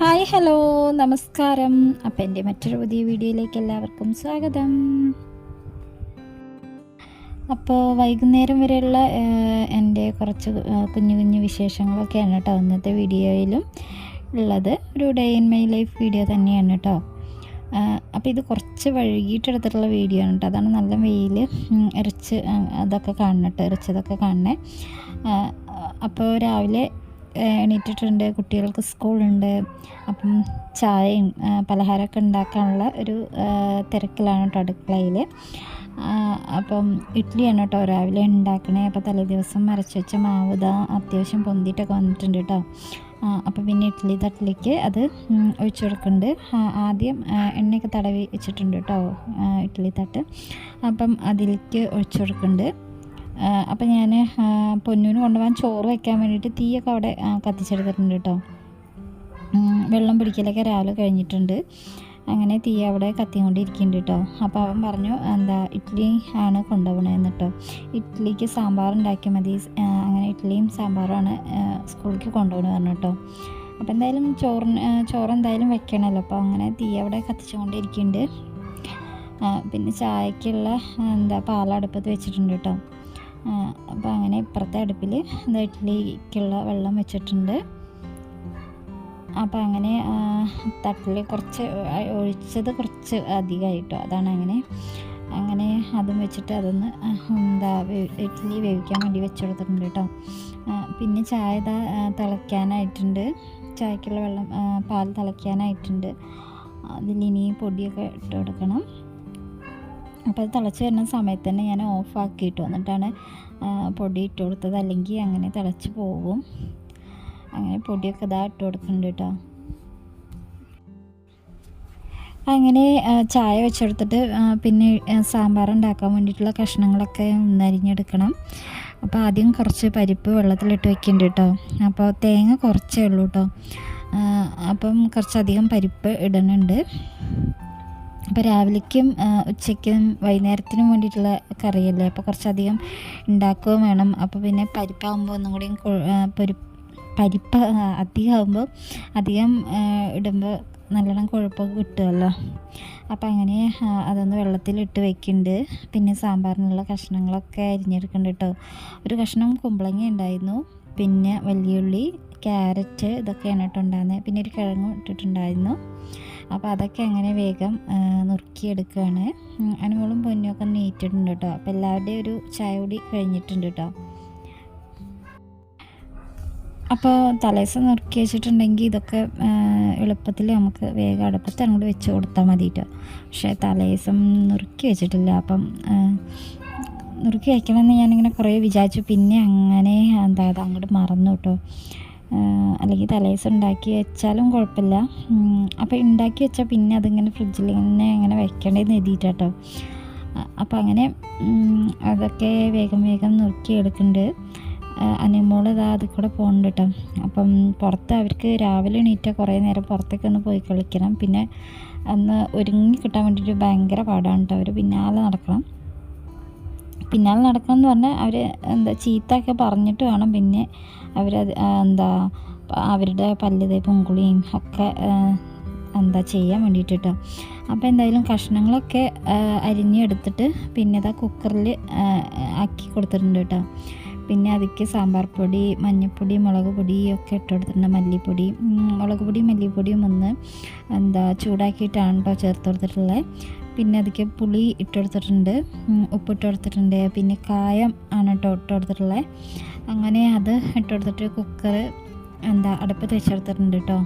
Hi hello നമസ്കാരം. അപ്പം എന്റെ മറ്റൊരു പുതിയ വീഡിയോയിലേക്ക് എല്ലാവർക്കും സ്വാഗതം. അപ്പോൾ വൈകുന്നേരം വരെയുള്ള എന്റെ കുറച്ച് കുഞ്ഞു കുഞ്ഞു വിശേഷങ്ങളൊക്കെയാണ് കേട്ടോ ഇന്നത്തെ വീഡിയോയിലും ഉള്ളത്. ഒരു day in my life video തന്നെയാണ് കേട്ടോ. അപ്പോൾ ഇത് കുറച്ച് വഴുകിയിട്ടെടുത്തിട്ടുള്ള വീഡിയോ ആണ് കേട്ടോ. അതാണ് നല്ല വെയിൽ ഇറച്ച് അതൊക്കെ കാണണം കേട്ടോ ഇറച്ചതൊക്കെ കാണണേ. അപ്പോൾ രാവിലെ എണീറ്റിട്ടുണ്ട് കുട്ടികൾക്ക് സ്കൂളുണ്ട്. അപ്പം ചായയും പലഹാരമൊക്കെ ഉണ്ടാക്കാനുള്ള ഒരു തിരക്കിലാണ് കേട്ടോ അടുക്കളയിൽ അപ്പം ഇഡ്ഡലിയാണ് കേട്ടോ രാവിലെ ഉണ്ടാക്കണേ. അപ്പോൾ തലേദിവസം മരച്ച് വെച്ച മാവ് ഇതാ അത്യാവശ്യം പൊന്തിയിട്ടൊക്കെ വന്നിട്ടുണ്ട് കേട്ടോ. അപ്പോൾ പിന്നെ ഇഡ്ഡലി തട്ടിലേക്ക് അത് ഒഴിച്ചു കൊടുക്കുന്നുണ്ട്. ആദ്യം എണ്ണയൊക്കെ തടവി വെച്ചിട്ടുണ്ട് കേട്ടോ ഇഡ്ഡലി തട്ട്. അപ്പം അതിലേക്ക് ഒഴിച്ചു കൊടുക്കുന്നുണ്ട്. അപ്പം ഞാൻ പൊന്നൂന് കൊണ്ടുപോകാൻ ചോറ് വയ്ക്കാൻ വേണ്ടിയിട്ട് തീയൊക്കെ അവിടെ കത്തിച്ചെടുത്തിട്ടുണ്ട് കേട്ടോ. വെള്ളം പിടിക്കലൊക്കെ രാവിലെ കഴിഞ്ഞിട്ടുണ്ട്. അങ്ങനെ തീ അവിടെ കത്തിക്കൊണ്ടിരിക്കുന്നുണ്ട് കേട്ടോ. അപ്പോൾ അവൻ പറഞ്ഞു എന്താ ഇഡ്ഡലി ആണ് കൊണ്ടുപോകണതെന്ന് കേട്ടോ. ഇഡ്ഡലിക്ക് സാമ്പാർ ഉണ്ടാക്കിയാൽ മതി. അങ്ങനെ ഇഡ്ഡലിയും സാമ്പാറുമാണ് സ്കൂളിലേക്ക് കൊണ്ടുപോകണമെന്ന് പറഞ്ഞു കേട്ടോ. അപ്പോൾ എന്തായാലും ചോറിന് ചോറ് എന്തായാലും വെക്കണമല്ലോ അപ്പോൾ അങ്ങനെ തീ അവിടെ കത്തിച്ചുകൊണ്ടിരിക്കുന്നുണ്ട്. പിന്നെ ചായക്കുള്ള എന്താ പാലടുപ്പത്ത് വെച്ചിട്ടുണ്ട് കേട്ടോ. അപ്പോൾ അങ്ങനെ ഇപ്പുറത്തെ അടുപ്പിൽ എന്താ ഇഡ്ഡലിക്കുള്ള വെള്ളം വെച്ചിട്ടുണ്ട്. അപ്പോൾ അങ്ങനെ തട്ടിൽ കുറച്ച് ഒഴിച്ചത് കുറച്ച് അധികമായിട്ടോ അതാണ് അങ്ങനെ. അങ്ങനെ അതും വെച്ചിട്ട് അതൊന്ന് എന്താ ഇഡ്ഡലി വേവിക്കാൻ വേണ്ടി വെച്ച് കൊടുത്തിട്ടുണ്ട് കേട്ടോ. പിന്നെ ചായ തിളയ്ക്കാനായിട്ടുണ്ട്. ചായക്കുള്ള വെള്ളം പാൽ തിളയ്ക്കാനായിട്ടുണ്ട്. അതിലിനി പൊടിയൊക്കെ ഇട്ട് കൊടുക്കണം. അപ്പോൾ അത് തിളച്ച് വരുന്ന സമയത്ത് തന്നെ ഞാൻ ഓഫാക്കിയിട്ട് വന്നിട്ടാണ് പൊടി ഇട്ട് കൊടുത്തത്. അല്ലെങ്കിൽ അങ്ങനെ തിളച്ച് പോകും അങ്ങനെ പൊടിയൊക്കെ ഇതാ ഇട്ട് കൊടുക്കുന്നുണ്ട് കേട്ടോ. അങ്ങനെ ചായ വെച്ചെടുത്തിട്ട് പിന്നെ സാമ്പാർ ഉണ്ടാക്കാൻ വേണ്ടിയിട്ടുള്ള കഷ്ണങ്ങളൊക്കെ നരിഞ്ഞെടുക്കണം അപ്പോൾ ആദ്യം കുറച്ച് പരിപ്പ് വെള്ളത്തിലിട്ട് വെക്കുന്നുണ്ട് കേട്ടോ. അപ്പോൾ തേങ്ങ കുറച്ചേ ഉള്ളൂ കേട്ടോ. അപ്പം കുറച്ചധികം പരിപ്പ് ഇടുന്നുണ്ട് അപ്പോൾ രാവിലേക്കും ഉച്ചയ്ക്കും വൈകുന്നേരത്തിനും വേണ്ടിയിട്ടുള്ള കറിയല്ലേ? അപ്പോൾ കുറച്ചധികം ഉണ്ടാക്കുകയും വേണം. അപ്പോൾ പിന്നെ പരിപ്പാകുമ്പോൾ ഒന്നും കൂടി പരിപ്പ് അധികമാകുമ്പോൾ അധികം ഇടുമ്പോൾ നല്ലോണം കുഴപ്പമൊക്കെ കിട്ടുമല്ലോ. അപ്പോൾ അങ്ങനെ അതൊന്ന് വെള്ളത്തിലിട്ട് വെക്കുന്നുണ്ട്. പിന്നെ സാമ്പാറിനുള്ള കഷ്ണങ്ങളൊക്കെ അരിഞ്ഞെടുക്കുന്നുണ്ട് കേട്ടോ. ഒരു കഷ്ണം കുമ്പളങ്ങ ഉണ്ടായിരുന്നു. പിന്നെ വലിയുള്ളി ക്യാരറ്റ് ഇതൊക്കെയാണ് കേട്ടോ ഉണ്ടായിരുന്നത്. പിന്നെ ഒരു കിഴങ്ങും ഇട്ടിട്ടുണ്ടായിരുന്നു. അപ്പോൾ അതൊക്കെ അങ്ങനെ വേഗം നുറുക്കിയെടുക്കുകയാണ് അനുമോളും പൊന്നുമൊക്കെ നീറ്റിട്ടുണ്ട് കേട്ടോ അപ്പോൾ എല്ലാവരുടെയും ഒരു ചായ കൂടി കഴിഞ്ഞിട്ടുണ്ട് കേട്ടോ അപ്പോൾ തലേദിവസം നുറുക്കി വെച്ചിട്ടുണ്ടെങ്കിൽ ഇതൊക്കെ എളുപ്പത്തിൽ നമുക്ക് വേഗം അടുപ്പത്ത് അങ്ങോട്ട് വെച്ച് കൊടുത്താൽ മതി കേട്ടോ പക്ഷേ തലേദിവസം നുറുക്കി വെച്ചിട്ടില്ല. അപ്പം നുറുക്കി വയ്ക്കണമെന്ന് ഞാനിങ്ങനെ കുറേ വിചാരിച്ചു. പിന്നെ അങ്ങനെ എന്താ അത് അങ്ങോട്ട് മറന്നു കേട്ടോ അല്ലെങ്കിൽ തലേസ് ഉണ്ടാക്കി വെച്ചാലും കുഴപ്പമില്ല. അപ്പോൾ ഉണ്ടാക്കി വെച്ചാൽ പിന്നെ അതിങ്ങനെ ഫ്രിഡ്ജിൽ ഇങ്ങനെ അങ്ങനെ വെക്കേണ്ടതെന്ന് എഴുതിയിട്ടാട്ടോ അപ്പോൾ അങ്ങനെ അതൊക്കെ വേഗം വേഗം നുറുക്കി എടുക്കുന്നുണ്ട് അനിമോൾ ഇതാ അതിൽ കൂടെ പോകുന്നുണ്ട് കേട്ടോ അപ്പം പുറത്ത് അവർക്ക് രാവിലെ എണീറ്റാൽ കുറേ നേരം പുറത്തേക്ക് ഒന്ന് പോയി കളിക്കണം. പിന്നെ അന്ന് ഒരുങ്ങി കിട്ടാൻ വേണ്ടിയിട്ട് ഭയങ്കര പാടാണ് കേട്ടോ അവർ പിന്നാലെ നടക്കണം. പിന്നാലെ നടക്കണം എന്ന് പറഞ്ഞാൽ അവർ എന്താ ചീത്തയൊക്കെ പറഞ്ഞിട്ട് വേണം. പിന്നെ ആ, എന്താ അവരുടെ പല്ല് തേപ്പും കുളിയും ഒക്കെ എന്താ ചെയ്യാൻ വേണ്ടിയിട്ട് കേട്ടോ അപ്പോൾ എന്തായാലും കഷ്ണങ്ങളൊക്കെ അരിഞ്ഞെടുത്തിട്ട് പിന്നെ ഇതാ കുക്കറിൽ ആക്കി കൊടുത്തിട്ടുണ്ട് കേട്ടോ. പിന്നെ അതിക്ക് സാമ്പാർ പൊടി മഞ്ഞൾപ്പൊടി മുളക് പൊടി ഒക്കെ ഇട്ട് കൊടുത്തിട്ടുണ്ട്. മല്ലിപ്പൊടി മുളക് പൊടിയും മല്ലിപ്പൊടിയും ഒന്ന് എന്താ ചൂടാക്കിയിട്ടാണ് കേട്ടോ ചേർത്ത് കൊടുത്തിട്ടുള്ളത്. പിന്നെ അതിക്ക് പുളി ഇട്ട് കൊടുത്തിട്ടുണ്ട് ഉം, ഉപ്പിട്ട് കൊടുത്തിട്ടുണ്ട് പിന്നെ കായം ആണ് കേട്ടോ ഇട്ട് കൊടുത്തിട്ടുള്ളത് അങ്ങനെ അത് ഇട്ട് കൊടുത്തിട്ട് കുക്കർ എന്താ അടുപ്പത്ത് വെച്ചെടുത്തിട്ടുണ്ട് കേട്ടോ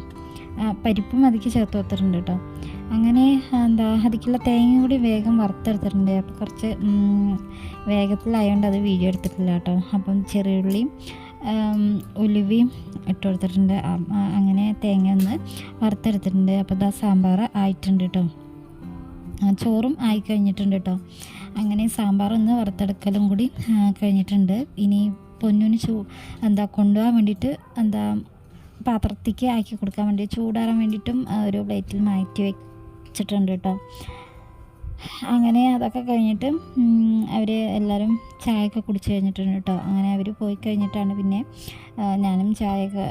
പരിപ്പും അതിക്ക് ചേർത്ത് കൊടുത്തിട്ടുണ്ട് കേട്ടോ അങ്ങനെ എന്താ അതിക്കുള്ള തേങ്ങ കൂടി വേഗം വറുത്തെടുത്തിട്ടുണ്ട്. അപ്പോൾ കുറച്ച് വേഗത്തിലായതുകൊണ്ട് അത് വീഡിയോ എടുത്തിട്ടില്ല കേട്ടോ അപ്പം ചെറിയുള്ളിയും ഉലുവയും ഇട്ട് കൊടുത്തിട്ടുണ്ട് അങ്ങനെ തേങ്ങ ഒന്ന് വറുത്തെടുത്തിട്ടുണ്ട്. അപ്പോൾ ഇതാ സാമ്പാർ ആയിട്ടുണ്ട് കേട്ടോ ചോറും ആയി കഴിഞ്ഞിട്ടുണ്ട് കേട്ടോ അങ്ങനെ സാമ്പാർ ഒന്ന് വറുത്തെടുക്കലും കൂടി കഴിഞ്ഞിട്ടുണ്ട്. ഇനി പൊന്നിന് ചൂ എന്താ കൊണ്ടുപോകാൻ വേണ്ടിയിട്ട് എന്താ പാത്രത്തേക്ക് ആക്കി കൊടുക്കാൻ വേണ്ടി ചൂടാറാൻ വേണ്ടിയിട്ടും ഒരു പ്ലേറ്റിൽ മാറ്റി വെച്ചിട്ടുണ്ട് കേട്ടോ അങ്ങനെ അതൊക്കെ കഴിഞ്ഞിട്ട് അവർ എല്ലാവരും ചായയൊക്കെ കുടിച്ച് കഴിഞ്ഞിട്ടുണ്ട് കേട്ടോ അങ്ങനെ അവർ പോയി കഴിഞ്ഞിട്ടാണ് പിന്നെ ഞാനും ചായയൊക്കെ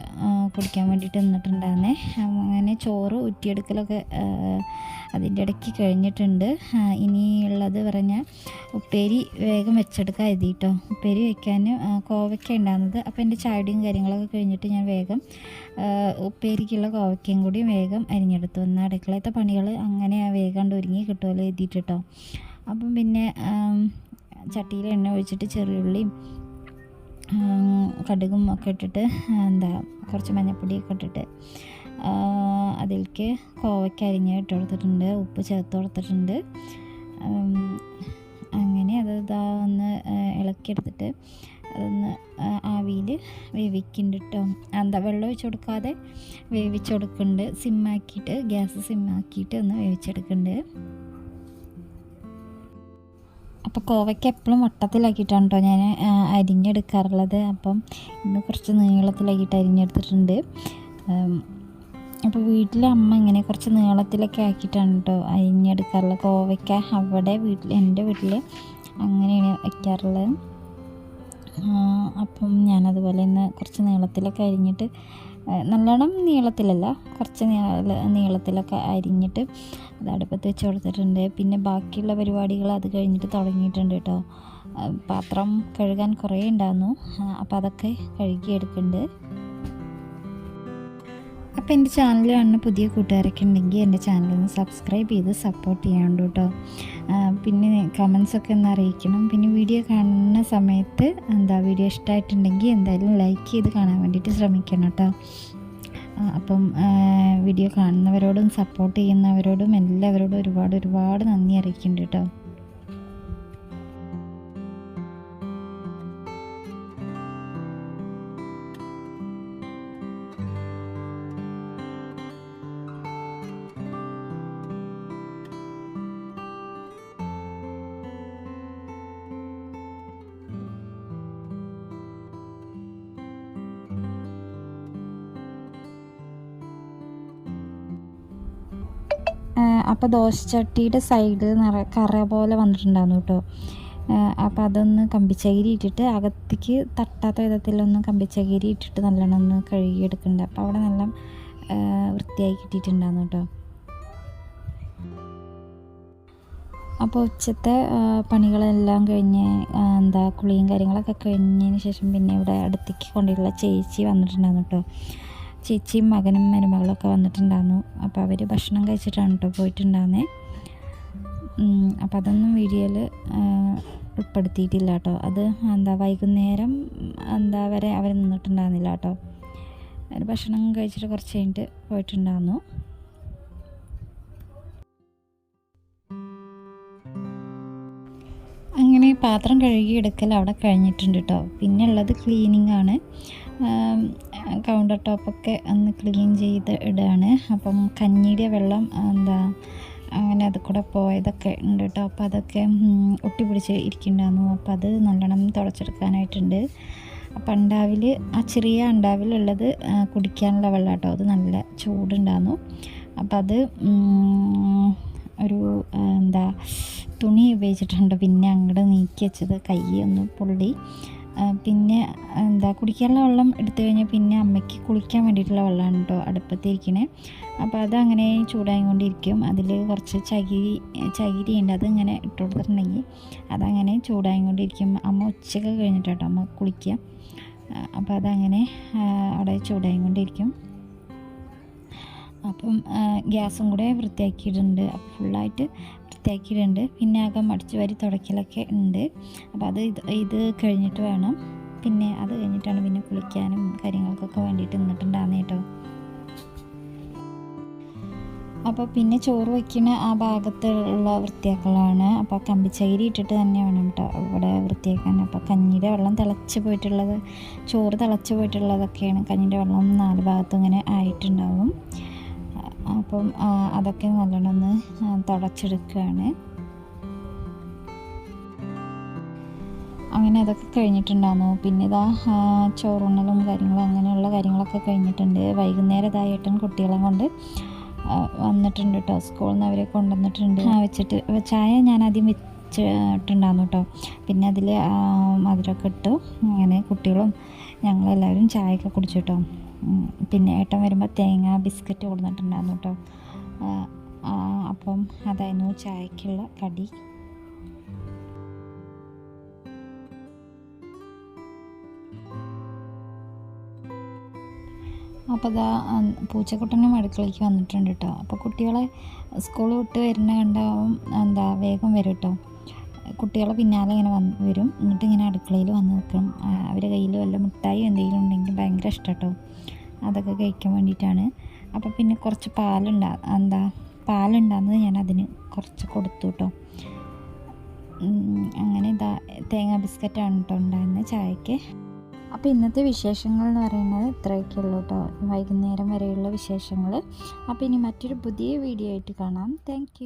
കുടിക്കാൻ വേണ്ടിയിട്ട് നിന്നിട്ടുണ്ടായിരുന്നേ. അങ്ങനെ ചോറ് ഉറ്റിയെടുക്കലൊക്കെ അതിന്റെ ഇടയ്ക്ക് കഴിഞ്ഞിട്ടുണ്ട്. ഇനിയുള്ളത് പറഞ്ഞാൽ ഉപ്പേരി വേഗം വെച്ചെടുക്കാൻ എഴുതി കേട്ടോ ഉപ്പേരി വെക്കാൻ ആ, കോവയ്ക്ക ഉണ്ടാകുന്നത് അപ്പോൾ എന്റെ ചായയുടെയും കാര്യങ്ങളൊക്കെ കഴിഞ്ഞിട്ട് ഞാൻ വേഗം ഉപ്പേരിക്കുള്ള കോവയ്ക്കയും കൂടി വേഗം അരിഞ്ഞെടുത്തു. എന്നാൽ അടുക്കളത്തെ പണികൾ അങ്ങനെ വേഗം ഒരുങ്ങി കിട്ടുമല്ലോ എഴുതിയിട്ട് കേട്ടോ അപ്പം പിന്നെ ചട്ടിയിൽ എണ്ണ ഒഴിച്ചിട്ട് ചെറിയുള്ളിയും കടുകും ഒക്കെ ഇട്ടിട്ട് എന്താ കുറച്ച് മഞ്ഞൾപ്പൊടിയൊക്കെ ഇട്ടിട്ട് അതിലേക്ക് കോവയ്ക്ക അരിഞ്ഞ് ഇട്ട് കൊടുത്തിട്ടുണ്ട്. ഉപ്പ് ചേർത്ത് കൊടുത്തിട്ടുണ്ട്. അങ്ങനെ അത് ഇതാ ഒന്ന് ഇളക്കിയെടുത്തിട്ട് അതൊന്ന് ആവിയിൽ വേവിക്കുന്നുണ്ട് കേട്ടോ എന്താ വെള്ളം ഒഴിച്ച് കൊടുക്കാതെ വേവിച്ച് കൊടുക്കുന്നുണ്ട് സിമ്മാക്കിയിട്ട് ഗ്യാസ് സിമ്മാക്കിയിട്ട് ഒന്ന് വേവിച്ചെടുക്കുന്നുണ്ട് അപ്പോൾ കോവയ്ക്ക് എപ്പോഴും വട്ടത്തിലാക്കിയിട്ടാണ് കേട്ടോ ഞാൻ അരിഞ്ഞെടുക്കാറുള്ളത്. അപ്പം ഇന്ന് കുറച്ച് നീളത്തിലാക്കിയിട്ട് അരിഞ്ഞെടുത്തിട്ടുണ്ട്. അപ്പോൾ വീട്ടിലെ അമ്മ ഇങ്ങനെ കുറച്ച് നീളത്തിലൊക്കെ ആക്കിയിട്ടാണ് കേട്ടോ അരിഞ്ഞെടുക്കാറുള്ളത്. കോവയ്ക്ക അവിടെ വീട്ടിൽ എന്റെ വീട്ടിൽ അങ്ങനെയാണ് വയ്ക്കാറുള്ളത് അപ്പം ഞാനതുപോലെ ഇന്ന് കുറച്ച് നീളത്തിലൊക്കെ അരിഞ്ഞിട്ട് നല്ലോണം നീളത്തിലല്ല കുറച്ച് നീള നീളത്തിലൊക്കെ അരിഞ്ഞിട്ട് അത് അടുപ്പത്ത് വെച്ച് കൊടുത്തിട്ടുണ്ട്. പിന്നെ ബാക്കിയുള്ള പരിപാടികൾ അത് കഴിഞ്ഞിട്ട് തുടങ്ങിയിട്ടുണ്ട് കേട്ടോ. പാത്രം കഴുകാൻ കുറേ ഉണ്ടായിരുന്നു. അപ്പോൾ അതൊക്കെ കഴുകിയെടുക്കുന്നുണ്ട്. അപ്പോൾ എന്റെ ചാനൽ കാണുന്ന പുതിയ കൂട്ടുകാരൊക്കെ ഉണ്ടെങ്കിൽ എന്റെ ചാനൽ ഒന്ന് സബ്സ്ക്രൈബ് ചെയ്ത് സപ്പോർട്ട് ചെയ്യാണ്ട് കേട്ടോ. പിന്നെ കമൻസൊക്കെ ഒന്ന് അറിയിക്കണം. പിന്നെ വീഡിയോ കാണുന്ന സമയത്ത് എന്താ വീഡിയോ ഇഷ്ടമായിട്ടുണ്ടെങ്കിൽ എന്തായാലും ലൈക്ക് ചെയ്ത് കാണാൻ വേണ്ടിയിട്ട് ശ്രമിക്കണം കേട്ടോ. അപ്പം വീഡിയോ കാണുന്നവരോടും സപ്പോർട്ട് ചെയ്യുന്നവരോടും എല്ലാവരോടും ഒരുപാട് ഒരുപാട് നന്ദി അറിയിക്കുന്നുണ്ട് കേട്ടോ. അപ്പോൾ ദോശച്ചട്ടിയുടെ സൈഡിൽ നിറ കറ പോലെ വന്നിട്ടുണ്ടായിരുന്നു കേട്ടോ. അപ്പോൾ അതൊന്ന് കമ്പിച്ചകിരി ഇട്ടിട്ട് അകത്തേക്ക് തട്ടാത്ത വിധത്തിലൊന്ന് കമ്പിച്ചകിരി ഇട്ടിട്ട് നല്ലോണം ഒന്ന് കഴുകിയെടുക്കുന്നുണ്ട് അപ്പോൾ അവിടെ നല്ല വൃത്തിയായി കിട്ടിയിട്ടുണ്ടായിരുന്നു കേട്ടോ. അപ്പോൾ ഉച്ചത്തെ പണികളെല്ലാം കഴിഞ്ഞ് എന്താ കുളിയും കാര്യങ്ങളൊക്കെ കഴിഞ്ഞതിന് ശേഷം പിന്നെ ഇവിടെ അടുത്തേക്ക് കൊണ്ടുള്ള ചേച്ചി വന്നിട്ടുണ്ടായിരുന്നു കേട്ടോ. ചേച്ചിയും മകനും മരുമകളൊക്കെ വന്നിട്ടുണ്ടായിരുന്നു. അപ്പോൾ അവർ ഭക്ഷണം കഴിച്ചിട്ടാണ് കേട്ടോ പോയിട്ടുണ്ടായിരുന്നേ അപ്പം അതൊന്നും വീഡിയോയിൽ ഉൾപ്പെടുത്തിയിട്ടില്ല കേട്ടോ അത് എന്താ വൈകുന്നേരം എന്താ വരെ അവർ നിന്നിട്ടുണ്ടായിരുന്നില്ല കേട്ടോ അവർ ഭക്ഷണം കഴിച്ചിട്ട് കുറച്ച് കഴിഞ്ഞിട്ട് പോയിട്ടുണ്ടായിരുന്നു അങ്ങനെ പാത്രം കഴുകിയെടുക്കൽ അവിടെ കഴിഞ്ഞിട്ടുണ്ട് കേട്ടോ പിന്നെ ഉള്ളത് ക്ലീനിങ് ആണ്. കൗണ്ടർ ടോപ്പൊക്കെ ഒന്ന് ക്ലീൻ ചെയ്ത് ഇടുകയാണ് അപ്പം കഞ്ഞിയുടെ വെള്ളം എന്താ അങ്ങനെ അത് കൂടെ പോയതൊക്കെ ഉണ്ട് കേട്ടോ അപ്പോൾ അതൊക്കെ ഒട്ടി പിടിച്ച് ഇരിക്കുന്നുണ്ടായിരുന്നു. അപ്പോൾ അത് നല്ലോണം തുടച്ചെടുക്കാനായിട്ടുണ്ട്. അപ്പം അണ്ടാവിൽ ആ ചെറിയ അണ്ടാവിലുള്ളത് കുടിക്കാനുള്ള വെള്ളം കേട്ടോ അത് നല്ല ചൂടുണ്ടായിരുന്നു. അപ്പം അത് ഒരു എന്താ തുണി ഉപയോഗിച്ചിട്ടുണ്ട്. പിന്നെ അങ്ങോട്ട് നീക്കി വെച്ചത് കൈ ഒന്ന് പൊള്ളി. പിന്നെ എന്താ കുടിക്കാനുള്ള വെള്ളം എടുത്തു കഴിഞ്ഞാൽ പിന്നെ അമ്മയ്ക്ക് കുളിക്കാൻ വേണ്ടിയിട്ടുള്ള വെള്ളമാണ് കേട്ടോ അടുപ്പത്തിരിക്കണേ. അപ്പോൾ അങ്ങനെ ചൂടായിക്കൊണ്ടിരിക്കും. അതിൽ കുറച്ച് ചകിരി ചകിരി ഉണ്ട് അതിങ്ങനെ ഇട്ട് കൊടുത്തിട്ടുണ്ടെങ്കിൽ അതങ്ങനെ ചൂടായിക്കൊണ്ടിരിക്കും. അമ്മ ഉച്ചയ്ക്ക് കഴിഞ്ഞിട്ടോ അമ്മ കുളിക്കുക അപ്പോൾ അതങ്ങനെ അവിടെ ചൂടായിക്കൊണ്ടിരിക്കും. അപ്പം ഗ്യാസും കൂടെ വൃത്തിയാക്കിയിട്ടുണ്ട്. അപ്പോൾ ഫുള്ളായിട്ട് വൃത്തിയാക്കിയിട്ടുണ്ട്. പിന്നെ ആകെ മടിച്ചു വരി തുടയ്ക്കലൊക്കെ ഉണ്ട്. അപ്പോൾ അത് ഇത് ഇത് കഴിഞ്ഞിട്ട് വേണം. പിന്നെ അത് കഴിഞ്ഞിട്ടാണ് പിന്നെ കുളിക്കാനും കാര്യങ്ങൾക്കൊക്കെ വേണ്ടിയിട്ട് നിന്നിട്ടുണ്ടാകുന്നത് കേട്ടോ. അപ്പോൾ പിന്നെ ചോറ് വയ്ക്കുന്ന ആ ഭാഗത്തുള്ള വൃത്തിയാക്കലാണ്. അപ്പോൾ കമ്പിച്ചകിരി ഇട്ടിട്ട് തന്നെ വേണം കേട്ടോ ഇവിടെ വൃത്തിയാക്കാൻ. അപ്പോൾ കഞ്ഞിയുടെ വെള്ളം തിളച്ച് പോയിട്ടുള്ളത് ചോറ് തിളച്ച് പോയിട്ടുള്ളതൊക്കെയാണ് കഞ്ഞിന്റെ വെള്ളം നാല് ഭാഗത്തും ഇങ്ങനെ ആയിട്ടുണ്ടാവും. അപ്പം അതൊക്കെ നല്ലോണം ഒന്ന് തുടച്ചെടുക്കുകയാണ്. അങ്ങനെ അതൊക്കെ കഴിഞ്ഞിട്ടുണ്ടായിരുന്നു പിന്നെ ഇതാ ചോറുണ്ണലും കാര്യങ്ങളും അങ്ങനെയുള്ള കാര്യങ്ങളൊക്കെ കഴിഞ്ഞിട്ടുണ്ട്. വൈകുന്നേരം ഇതായിട്ടും കുട്ടികളെ കൊണ്ട് വന്നിട്ടുണ്ട് കേട്ടോ സ്കൂളിൽ നിന്ന് അവരെ കൊണ്ടുവന്നിട്ടുണ്ട്. വെച്ചിട്ട് ചായ ഞാൻ ആദ്യം വെച്ചിട്ടുണ്ടായിരുന്നു കേട്ടോ പിന്നെ അതിൽ മധുരമൊക്കെ ഇട്ടു. അങ്ങനെ കുട്ടികളും ഞങ്ങളെല്ലാവരും ചായയൊക്കെ കുടിച്ചു കേട്ടോ പിന്നെ ഏട്ടൻ വരുമ്പോൾ തേങ്ങ ബിസ്ക്കറ്റ് കൊടുത്തിട്ടുണ്ടായിരുന്നു കേട്ടോ. അപ്പം അതായിരുന്നു ചായക്കുള്ള കടി. അപ്പോൾ അതാ പൂച്ചക്കുട്ടനും അടുക്കളയ്ക്ക് വന്നിട്ടുണ്ട് കേട്ടോ. അപ്പോൾ കുട്ടികളെ സ്കൂൾ വിട്ട് വരുന്ന കണ്ടാവും എന്താ വേഗം വരും കേട്ടോ. കുട്ടികളെ പിന്നാലെ ഇങ്ങനെ വന്ന് വരും. എന്നിട്ട് ഇങ്ങനെ അടുക്കളയിൽ വന്ന് നിൽക്കും. അവരുടെ കയ്യിൽ വല്ല മിഠായി എന്തെങ്കിലും ഉണ്ടെങ്കിൽ ഭയങ്കര ഇഷ്ടം കേട്ടോ അതൊക്കെ കഴിക്കാൻ വേണ്ടിയിട്ടാണ്. അപ്പോൾ പിന്നെ കുറച്ച് പാലുണ്ടാ എന്താ പാലുണ്ടാകുന്നത് ഞാൻ അതിന് കുറച്ച് കൊടുത്തു കേട്ടോ അങ്ങനെ ഇതാ തേങ്ങ ബിസ്ക്കറ്റാണ് കേട്ടോ ഉണ്ടായിരുന്നത് ചായക്ക്. അപ്പോൾ ഇന്നത്തെ വിശേഷങ്ങൾ എന്ന് പറയുന്നത് ഇത്രയൊക്കെ ഉള്ളൂ കേട്ടോ വൈകുന്നേരം വരെയുള്ള വിശേഷങ്ങൾ. അപ്പോൾ ഇനി മറ്റൊരു പുതിയ വീഡിയോ ആയിട്ട് കാണാം. താങ്ക്